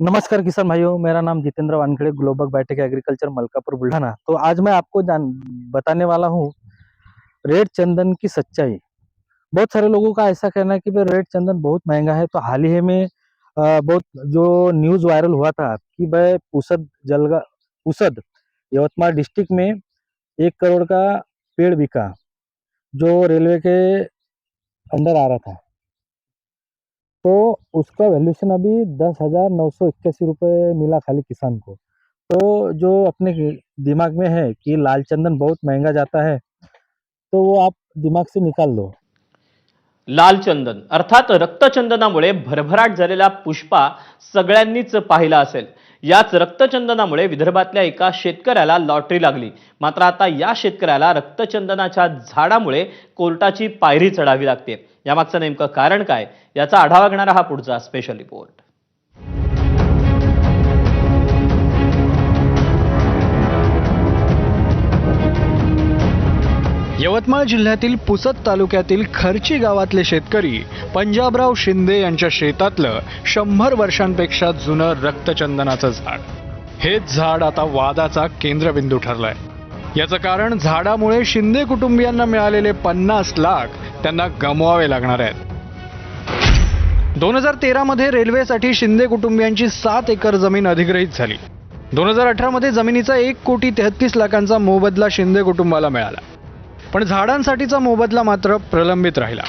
नमस्कार किसान भाइयों मेरा नाम Jitendra Wankhede global biotech agriculture Malkapur Buldhana. तो आज मैं आपको जान बताने वाला हूँ रेड चंदन की सच्चाई। बहुत सारे लोगों का ऐसा कहना है कि भाई रेड चंदन बहुत महँगा है। तो हाल ही में अ, बहुत जो न्यूज़ वायरल हुआ था कि भाई पुसद जलगा पुसद यवतमाल डिस्ट्रिक्ट में एक करोड़ का पेड़ बिका जो रेलवे के अंदर आ रहा था। तो उसका वैल्यूशन अभी दस हजार नौ सौ इक्यासी रुपये मिला खाली किसान को। तो जो अपने दिमाग में है कि लाल चंदन बहुत महंगा जाता है तो वो आप दिमाग से निकाल दो लाल चंदन अर्थात रक्तचंदनामुळे भरभराट झालेला पुष्पा सगळ्यांनीच पाहिला असेल. याच रक्तचंदनामुळे विदर्भातल्या एका शेतकऱ्याला लॉटरी लागली. मात्र आता या शेतकऱ्याला रक्तचंदनाच्या झाडामुळे कोर्टाची पायरी चढावी लागते. यामागचं नेमकं कारण काय? याचा आढावा घेणारा हा पुढचा स्पेशल रिपोर्ट यवतमाळ जिल्ह्यातील पुसद तालुक्यातील खर्ची गावातले शेतकरी पंजाबराव शिंदे यांच्या शेतातलं शंभर वर्षांपेक्षा जुनं रक्तचंदनाचं झाड. हेच झाड आता वादाचा केंद्रबिंदू ठरलाय. याचं कारण झाडामुळे शिंदे कुटुंबियांना मिळालेले पन्नास लाख त्यांना गमवावे लागणार आहेत. दोन हजार तेरामध्ये रेल्वेसाठी शिंदे कुटुंबियांची सात एकर जमीन अधिग्रहित झाली. दोन हजार अठरामध्ये जमिनीचा एक कोटी तेहतीस लाखांचा मोबदला शिंदे कुटुंबाला मिळाला. पण झाडांसाठीचा मोबदला मात्र प्रलंबित राहिला.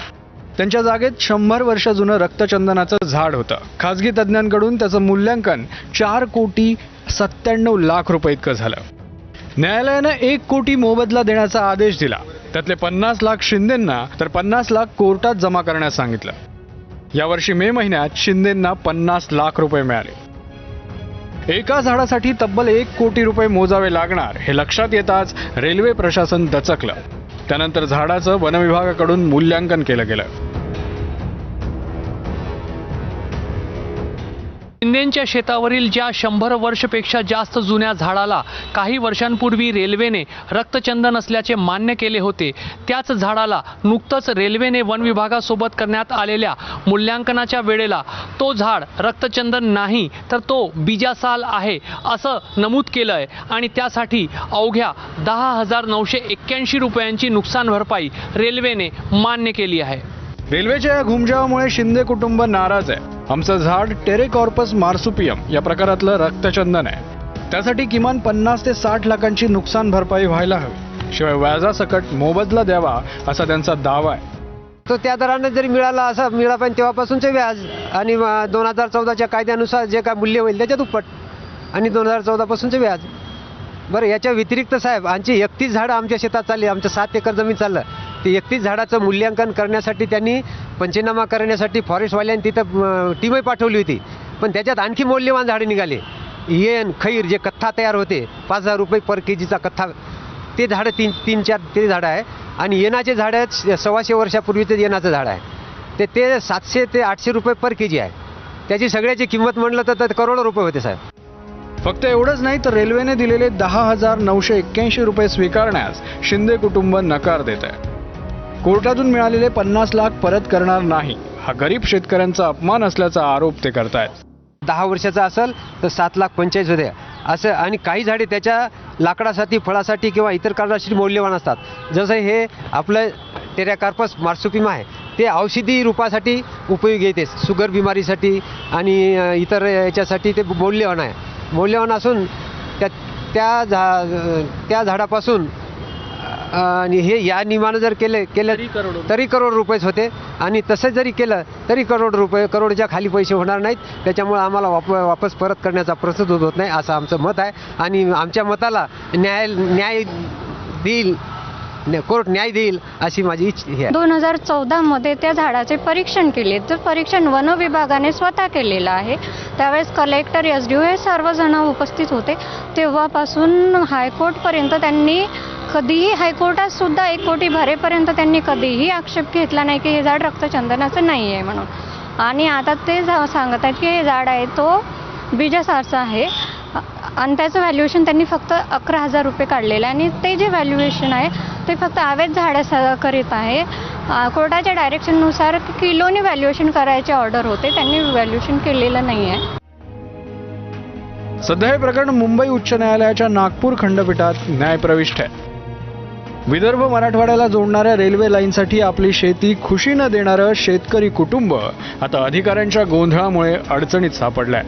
त्यांच्या जागेत शंभर वर्ष जुनं रक्तचंदनाचं झाड होतं. खाजगी तज्ज्ञांकडून त्याचं मूल्यांकन चार कोटी सत्त्याण्णव लाख रुपये इतकं झालं. न्यायालयानं एक कोटी मोबदला देण्याचा आदेश दिला. त्यातले पन्नास लाख शिंदेंना तर पन्नास लाख कोर्टात जमा करण्यास सांगितलं. यावर्षी मे महिन्यात शिंदेंना पन्नास लाख रुपये मिळाले. एका झाडासाठी तब्बल एक कोटी रुपये मोजावे लागणार हे लक्षात येताच रेल्वे प्रशासन दचकलं. त्यानंतर झाडाचं वनविभागाकडून मूल्यांकन केलं गेलं. शिंदेच्या शेतावरील ज्या शंभर वर्षपेक्षा जास्त जुन्या झाडाला काही वर्षांपूर्वी रेल्वेने रक्तचंदन असल्याचे मान्य केले होते त्याच झाडाला नुकतंच रेल्वेने वन विभागासोबत करण्यात आलेल्या मूल्यांकनाच्या वेळेला तो झाड रक्तचंदन नाही तर तो बीजासाल आहे असं नमूद केलं आहे आणि त्यासाठी अवघ्या दहा हजार नऊशे एक्क्याऐंशी रुपयांची नुकसान भरपाई रेल्वेने मान्य केली आहे. रेल्वेच्या या घुमजावामुळे शिंदे कुटुंब नाराज आहे. आमचं झाड टेरेकॉर्पस मार्सुपियम या प्रकारातलं रक्तचंदन आहे. त्यासाठी किमान पन्नास ते साठ लाखांची नुकसान भरपाई व्हायला हवी. शिवाय व्याजासकट मोबदला द्यावा असा त्यांचा दावा आहे. तो त्या दरानं जरी मिळाला असा मिळाला पण तेव्हापासूनचे व्याज आणि दोन हजार चौदाच्या कायद्यानुसार जे काय मूल्य होईल त्याच्या दुप्पट आणि दोन हजार चौदापासूनचे व्याज. बरं याच्या व्यतिरिक्त साहेब आमची एकतीस झाडं आमच्या शेतात चालली आमचं सात एकर जमीन चाललं. ते एकतीस झाडाचं मूल्यांकन करण्यासाठी त्यांनी पंचनामा करण्यासाठी फॉरेस्टवाल्यांनी तिथं टीमही पाठवली होती. पण त्याच्यात आणखी मौल्यवान झाडे निघाले. येन खैर जे कथ्था तयार होते पाच हजार रुपये पर के जीचा कथ्था ते झाडं तीन तीन चार ते झाडं आहे. आणि येनाचे झाडं आहेत सव्वाशे वर्षापूर्वीचं येनाचं झाड आहे. ते ते सातशे ते आठशे रुपये पर के जी आहे. त्याची सगळ्याची किंमत म्हणलं तर तर करोडो रुपये होते साहेब. फक्त एवढंच नाही तर रेल्वेने दिलेले दहा हजार नऊशे एक्क्याऐंशी रुपये स्वीकारण्यास शिंदे कुटुंब नकार देत आहे. कोर्टातून मिळालेले पन्नास लाख परत करणार नाही. हा गरीब शेतकऱ्यांचा अपमान असल्याचा आरोप ते करतायत. दहा वर्षाचा असेल तर सात लाख पंचेचाळीस होते. असं आणि काही झाडे त्याच्या लाकडासाठी फळासाठी किंवा इतर कारणासाठी मौल्यवान असतात. जसं हे आपलं टेरॅकार्पस मार्सुपिमा आहे. ते औषधी रूपासाठी उपयोगी येते. शुगर बिमारीसाठी आणि इतर याच्यासाठी ते मौल्यवान आहे. मौल्यवान असून त्या त्या झा त्या झाडापासून आणि हे या नियमानं जर केले केलं तरी करोडो. तरी करोड रुपयेच होते. आणि तसं जरी केलं तरी करोड रुपये करोडच्या खाली पैसे होणार नाहीत. त्याच्यामुळे आम्हाला वाप वापस परत करण्याचा प्रसिद्ध होत नाही असं आमचं मत आहे. आणि आमच्या मताला न्याय न्याय देईल कोर्ट न्याय देईल अशी माझी इच्छ आहे. दोन हजार चौदामध्ये त्या झाडाचे परीक्षण केले. तर परीक्षण वन विभागाने स्वतः केलेलं आहे. त्यावेळेस कलेक्टर एस डी हे सर्वजण उपस्थित होते. तेव्हापासून हायकोर्टपर्यंत त्यांनी कधीही हायकोर्टात सुद्धा एक कोटी भरेपर्यंत त्यांनी कधीही आक्षेप घेतला नाही की हे झाड रक्तचंदनाचं नाही आहे म्हणून. आणि आता ते सांगत आहेत की हे झाड आहे तो बीजासारसा आहे. आणि त्याचं व्हॅल्युएशन त्यांनी फक्त अकरा हजार रुपये काढलेलं आहे. आणि ते जे व्हॅल्युएशन आहे ते फक्त आवेद झाडा करीत आहे कोर्टाच्या डायरेक्शननुसार किलोनी व्हॅल्युएशन करायचे ऑर्डर होते. त्यांनी व्हॅल्युएशन केलेलं नाही आहे सध्या हे प्रकरण मुंबई उच्च न्यायालयाच्या नागपूर खंडपीठात न्यायप्रविष्ट आहे. विदर्भ मराठवाड्याला जोडणाऱ्या रेल्वे लाईनसाठी आपली शेती खुशीनं देणारं शेतकरी कुटुंब. आता अधिकाऱ्यांच्या गोंधळामुळे अडचणीत सापडलंय.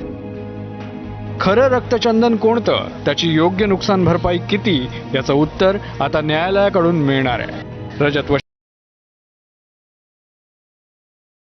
खरं रक्तचंदन कोणतं? त्याची योग्य नुकसान भरपाई किती? याचं उत्तर आता न्यायालयाकडून मिळणार आहे. रजत